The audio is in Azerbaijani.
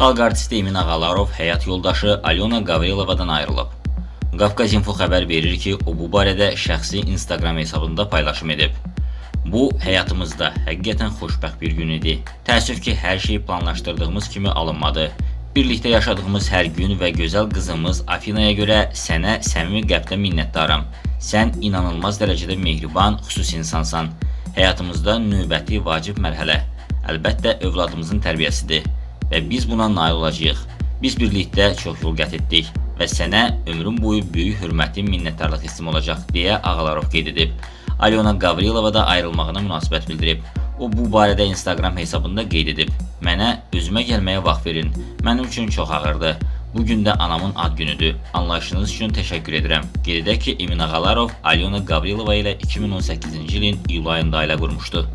Xalq artisti Emin Ağalarov həyat yoldaşı Alyona Gavrilovadan ayrılıb. Qafqaz Info xəbər verir ki, o bu barədə şəxsi Instagram hesabında paylaşım edib. Bu həyatımızda həqiqətən xoşbəxt bir gün idi. Təəssüf ki, hər şey planlaşdırdığımız kimi alınmadı. Birlikdə yaşadığımız hər gün və gözəl qızımız Afinaya görə sənə səmimi qəlbdən minnətdaram. Sən inanılmaz dərəcədə mehriban, xüsusi insansan. Həyatımızda növbəti vacib mərhələ əlbəttə övladımızın tərbiyəsidir və biz buna nail olacağıq. Biz birlikdə çox yol qət etdik və sənə ömrüm boyu böyük hörmətim, minnətdarlıq hissim olacaq deyə Ağalarov qeyd edib. Alyona Gavrilova da ayrılmağına münasibət bildirib. O bu barədə Instagram hesabında qeyd edib. Mənə özümə gəlməyə vaxt verin. Mənim üçün çox ağırdı. Bu gün də anamın ad günüdür. Anlayışınız üçün təşəkkür edirəm. Qeyd edək ki, Emin Ağalarov Alyona Gavrilova ilə 2018-ci ilin iyul ayında ailə qurmuşdu.